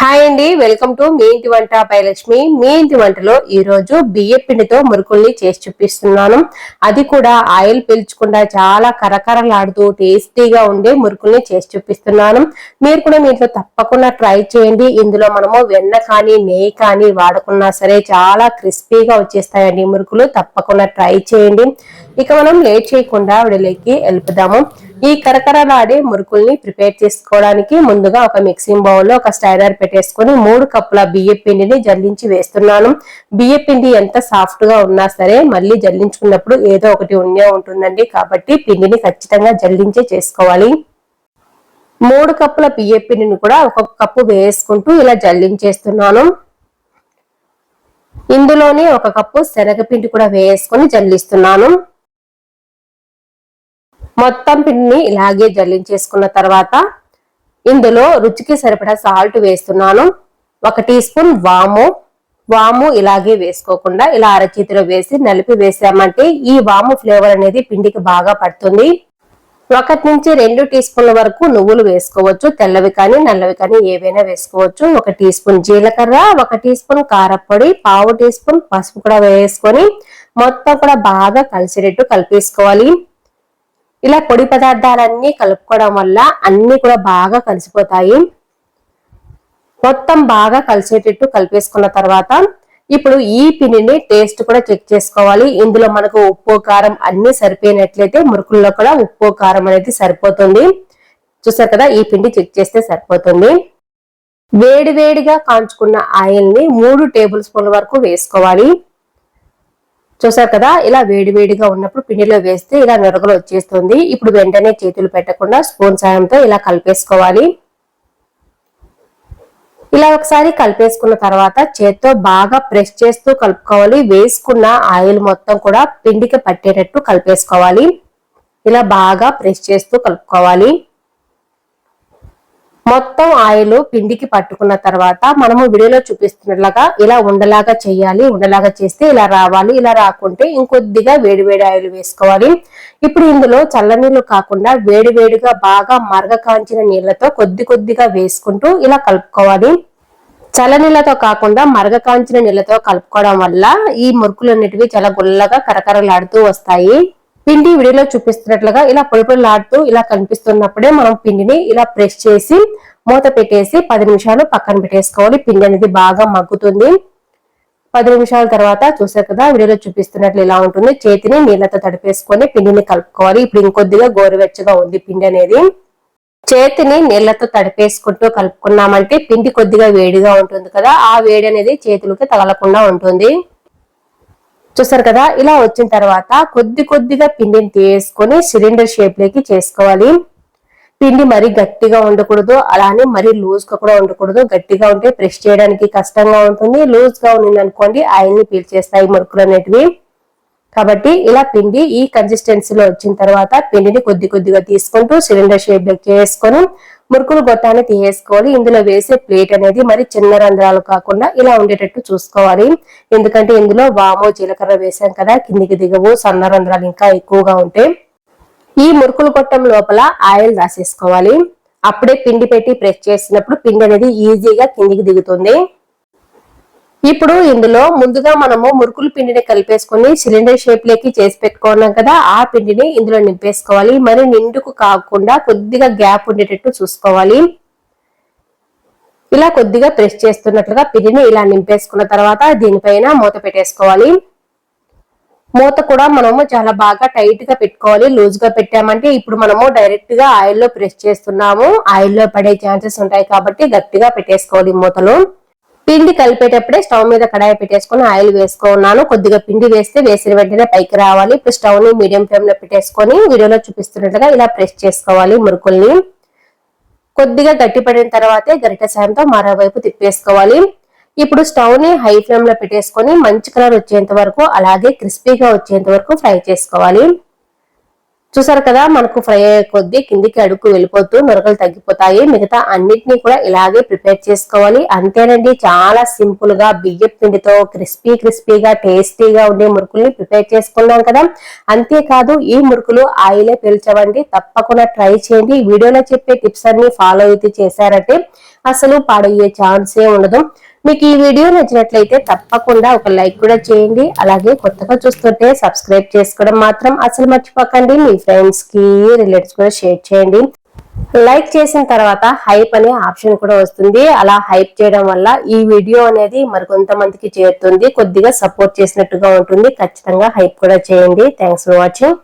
Hi అండి welcome to me ఇంటి వంట పైలక్ష్మి మీ ఇంటి వంటలో ఈరోజు బియ్య పిండితో మురుకుల్ని చేసి చూపిస్తున్నాను. అది కూడా ఆయిల్ పీల్చకుండా చాలా కరకరలాడుతూ టేస్టీగా ఉండే మురుకుల్ని చేసి చూపిస్తున్నాను. మీరు కూడా మీ ఇంట్లో తప్పకుండా ట్రై చేయండి. ఇందులో మనము వెన్న కానీ నెయ్యి కానీ వాడుకున్నా సరే చాలా క్రిస్పీగా వచ్చేస్తాయండి మురుకులు. తప్పకుండా ట్రై చేయండి. ఇక మనం లేట్ చేయకుండా విడలేకి వెళ్ళిపోదాము ఈ కరకరలాడే మురుకుల్ని ప్రిపేర్ చేసుకోవడానికి ముందుగా ఒక మిక్సింగ్ బౌల్లో ఒక స్టైరర్ పెట్టేసుకొని మూడు కప్పుల బియ్య పిండిని జల్లించి వేస్తున్నాను. బియ్య పిండి ఎంత సాఫ్ట్గా ఉన్నా సరే మళ్ళీ జల్లించుకున్నప్పుడు ఏదో ఒకటి ఉండే ఉంటుందండి. కాబట్టి పిండిని ఖచ్చితంగా జల్లించే చేసుకోవాలి. మూడు కప్పుల బియ్య పిండిని కూడా ఒక్కొక్క కప్పు వేసుకుంటూ ఇలా జల్లించేస్తున్నాను. ఇందులోనే ఒక కప్పు శనగపిండి కూడా వేసుకొని జల్లిస్తున్నాను. మొత్తం పిండిని ఇలాగే జల్లించేసుకున్న తర్వాత ఇందులో రుచికి సరిపడా సాల్ట్ వేస్తున్నాను. ఒక టీ స్పూన్ వాము. వాము ఇలాగే వేసుకోకుండా ఇలా అరచేతిలో వేసి నలిపి వేసామంటే ఈ వాము ఫ్లేవర్ అనేది పిండికి బాగా పడుతుంది. ఒకటి నుంచి రెండు టీ స్పూన్ల వరకు నువ్వులు వేసుకోవచ్చు. తెల్లవి కానీ నల్లవి కానీ ఏవైనా వేసుకోవచ్చు. ఒక టీ స్పూన్ జీలకర్ర ఒక టీ స్పూన్ కారపొడి పావు టీ స్పూన్ పసుపు కూడా వేసుకొని మొత్తం కూడా బాగా కలిసేటట్టు కలిపేసుకోవాలి. ఇలా పొడి పదార్థాలన్నీ కలుపుకోవడం వల్ల అన్ని కూడా బాగా కలిసిపోతాయి. మొత్తం బాగా కలిసేటట్టు కలిపేసుకున్న తర్వాత ఇప్పుడు ఈ పిండిని టేస్ట్ కూడా చెక్ చేసుకోవాలి. ఇందులో మనకు ఉప్పు కారం అన్ని సరిపోయినట్లయితే మురుకుల్లో కూడా ఉప్పు కారం అనేది సరిపోతుంది. చూసారు కదా ఈ పిండి చెక్ చేస్తే సరిపోతుంది. వేడి వేడిగా కాంచుకున్న ఆయిల్ని మూడు టేబుల్ స్పూన్ల వరకు వేసుకోవాలి. చూసారు కదా ఇలా వేడివేడిగా ఉన్నప్పుడు పిండిలో వేస్తే ఇలా నొరగలు వచ్చేస్తుంది. ఇప్పుడు వెంటనే చేతులు పెట్టకుండా స్పూన్ సాయంతో ఇలా కలిపేసుకోవాలి. ఇలా ఒకసారి కలిపేసుకున్న తర్వాత చేత్తో బాగా ప్రెస్ చేస్తూ కలుపుకోవాలి. వేసుకున్న ఆయిల్ మొత్తం కూడా పిండికి పట్టేటట్టు కలిపేసుకోవాలి. ఇలా బాగా ప్రెస్ చేస్తూ కలుపుకోవాలి. మొత్తం ఆయిల్ పిండికి పట్టుకున్న తర్వాత మనము వీడియోలో చూపిస్తున్నట్లుగా ఇలా ఉండలాగా చేయాలి ఉండలాగా చేస్తే ఇలా రావాలి ఇలా రాకుంటే ఇంకొద్దిగా వేడివేడి ఆయిల్ వేసుకోవాలి. ఇప్పుడు ఇందులో చల్లనీళ్ళు కాకుండా వేడివేడిగా బాగా మరగ కాంచిన నీళ్ళతో కొద్ది కొద్దిగా వేసుకుంటూ ఇలా కలుపుకోవాలి. చల్లనీళ్ళతో కాకుండా మరగ కాంచిన నీళ్ళతో కలుపుకోవడం వల్ల ఈ మురుకులు అనేటివి చాలా గుల్లగా కరకరలాడుతూ వస్తాయి. పిండి విడిలో చూపిస్తున్నట్లుగా ఇలా పొడి పొడిలాడుతూ ఇలా కనిపిస్తున్నప్పుడే మనం పిండిని ఇలా ప్రెస్ చేసి మూత పెట్టేసి పది నిమిషాలు పక్కన పెట్టేసుకోవాలి. పిండి అనేది బాగా మగ్గుతుంది. పది నిమిషాల తర్వాత చూసారు కదా వీడియోలో చూపిస్తున్నట్లు ఇలా ఉంటుంది. చేతిని నీళ్ళతో తడిపేసుకొని పిండిని కలుపుకోవాలి. ఇప్పుడు ఇంకొద్దిగా గోరువెచ్చగా ఉంది పిండి అనేది. చేతిని నీళ్ళతో తడిపేసుకుంటూ కలుపుకున్నామంటే పిండి కొద్దిగా వేడిగా ఉంటుంది కదా ఆ వేడి అనేది చేతులకి తగలకుండా ఉంటుంది. చూసారు కదా ఇలా వచ్చిన తర్వాత కొద్ది కొద్దిగా పిండిని తీసుకొని సిలిండర్ షేప్లోకి చేసుకోవాలి. పిండి మరీ గట్టిగా ఉండకూడదు అలానే మరీ లూజ్గా కూడా ఉండకూడదు. గట్టిగా ఉంటే ప్రెస్ చేయడానికి కష్టంగా ఉంటుంది. లూజ్గా ఉంది అనుకోండి ఆయన్ని పీల్చేస్తాయి మురుకులు అనేటివి. కాబట్టి ఇలా పిండి ఈ కన్సిస్టెన్సీలో వచ్చిన తర్వాత పిండిని కొద్ది కొద్దిగా తీసుకుంటూ సిలిండర్ షేప్లో చేసుకొని మురుకులు గొట్టాన్ని తీసేసుకోవాలి ఇందులో వేసే ప్లేట్ అనేది మరి చిన్న రంధ్రాలు కాకుండా ఇలా ఉండేటట్టు చూసుకోవాలి. ఎందుకంటే ఇందులో వాము జీలకర్ర వేసాం కదా కిందికి దిగవు సన్న రంధ్రాలు ఇంకా ఎక్కువగా ఉంటాయి ఈ మురుకులు గొట్టం లోపల ఆయిల్ రాసేసుకోవాలి. అప్పుడే పిండి పెట్టి ప్రెస్ చేసినప్పుడు పిండి అనేది ఈజీగా కిందికి దిగుతుంది. ఇప్పుడు ఇందులో ముందుగా మనము మురుకులు పిండిని కలిపేసుకుని సిలిండర్ షేప్ లేకి చేసి పెట్టుకున్నాం కదా ఆ పిండిని ఇందులో నింపేసుకోవాలి. మరి నిండుకు కాకుండా కొద్దిగా గ్యాప్ ఉండేటట్టు చూసుకోవాలి. ఇలా కొద్దిగా ప్రెస్ చేస్తున్నట్లుగా పిండిని ఇలా నింపేసుకున్న తర్వాత దీనిపైన మూత పెట్టేసుకోవాలి. మూత కూడా మనము చాలా బాగా టైట్గా పెట్టుకోవాలి. లూజ్గా పెట్టామంటే ఇప్పుడు మనము డైరెక్ట్గా ఆయిల్లో ప్రెస్ చేస్తున్నాము. ఆయిల్లో పడే ఛాన్సెస్ ఉంటాయి కాబట్టి గట్టిగా పెట్టేసుకోవాలి మూతలు. పిండి కలిపేటప్పుడే స్టవ్ మీద కడాయి పెట్టేసుకొని ఆయిల్ వేసుకున్నాను. కొద్దిగా పిండి వేస్తే వేసిన వెంటనే పైకి రావాలి. ఇప్పుడు స్టవ్ని మీడియం ఫ్లేమ్లో పెట్టేసుకొని వీడియోలో చూపిస్తున్నట్టుగా ఇలా ప్రెస్ చేసుకోవాలి మురుకుల్ని. కొద్దిగా గట్టిపడిన తర్వాతే గరిట సాయంతో మరోవైపు తిప్పేసుకోవాలి. ఇప్పుడు స్టవ్ని హై ఫ్లేమ్లో పెట్టేసుకొని మంచి కలర్ వచ్చేంత వరకు అలాగే క్రిస్పీగా వచ్చేంత వరకు ఫ్రై చేసుకోవాలి. చూసారు కదా మనకు ఫ్రై అయ్యే కొద్దీ కిందికి అడుగు వెళ్ళిపోతూ నొరకలు తగ్గిపోతాయి. మిగతా అన్నిటినీ కూడా ఇలాగే ప్రిపేర్ చేసుకోవాలి. అంతేనండి చాలా సింపుల్గా బియ్యం పిండితో క్రిస్పీ క్రిస్పీగా టేస్టీగా ఉండే మురుకుల్ని ప్రిపేర్ చేసుకున్నాం కదా. అంతేకాదు ఈ మురుకులు ఆయిలే పీల్చవండి. తప్పకుండా ట్రై చేయండి. వీడియోలో చెప్పే టిప్స్ అన్ని ఫాలో అయితే చేశారంటే అసలు పాడయ్యే ఛాన్సే ఉండదు. మీకు ఈ వీడియో నచ్చినట్లయితే తప్పకుండా ఒక లైక్ కూడా చేయండి. అలాగే కొత్తగా చూస్తుంటే సబ్స్క్రైబ్ చేసుకోవడం మాత్రం అసలు మర్చిపోకండి. మీ ఫ్రెండ్స్కి రిలేటివ్స్ కూడా షేర్ చేయండి. లైక్ చేసిన తర్వాత హైప్ అనే ఆప్షన్ కూడా వస్తుంది. అలా హైప్ చేయడం వల్ల ఈ వీడియో అనేది మరికొంతమందికి చేరుతుంది. కొద్దిగా సపోర్ట్ చేసినట్టుగా ఉంటుంది. ఖచ్చితంగా హైప్ కూడా చేయండి. Thanks for watching